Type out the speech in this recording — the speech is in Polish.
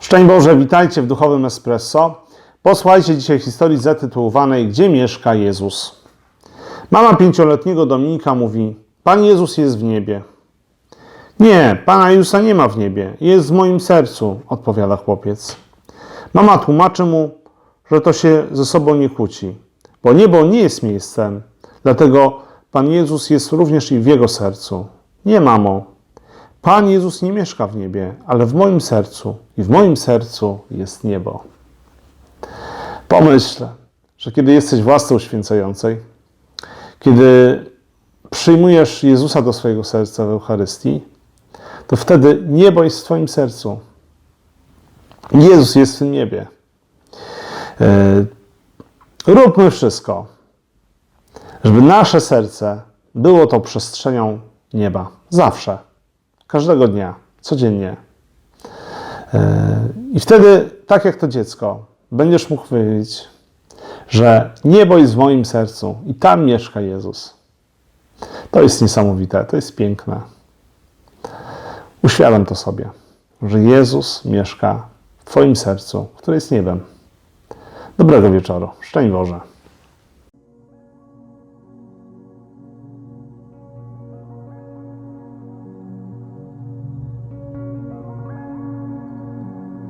Szczęść Boże, witajcie w Duchowym Espresso. Posłuchajcie dzisiaj historii zatytułowanej Gdzie mieszka Jezus? Mama pięcioletniego Dominika mówi, Pan Jezus jest w niebie. Nie, Pana Jezusa nie ma w niebie, jest w moim sercu, odpowiada chłopiec. Mama tłumaczy mu, że to się ze sobą nie kłóci, bo niebo nie jest miejscem, dlatego Pan Jezus jest również i w jego sercu. Nie, mamo, Pan Jezus nie mieszka w niebie, ale w moim sercu i w moim sercu jest niebo. Pomyśl, że kiedy jesteś w łasce uświęcającej, kiedy przyjmujesz Jezusa do swojego serca w Eucharystii, to wtedy niebo jest w Twoim sercu. Jezus jest w tym niebie. E, Róbmy wszystko, żeby nasze serce było tą przestrzenią nieba. Zawsze. Każdego dnia, codziennie. E, I wtedy, tak jak to dziecko, będziesz mógł powiedzieć, że niebo jest w moim sercu i tam mieszka Jezus. To jest niesamowite, to jest piękne. Uświadom to sobie, że Jezus mieszka w Twoim sercu, które jest niebem. Dobrego wieczoru. Szczęść Boże.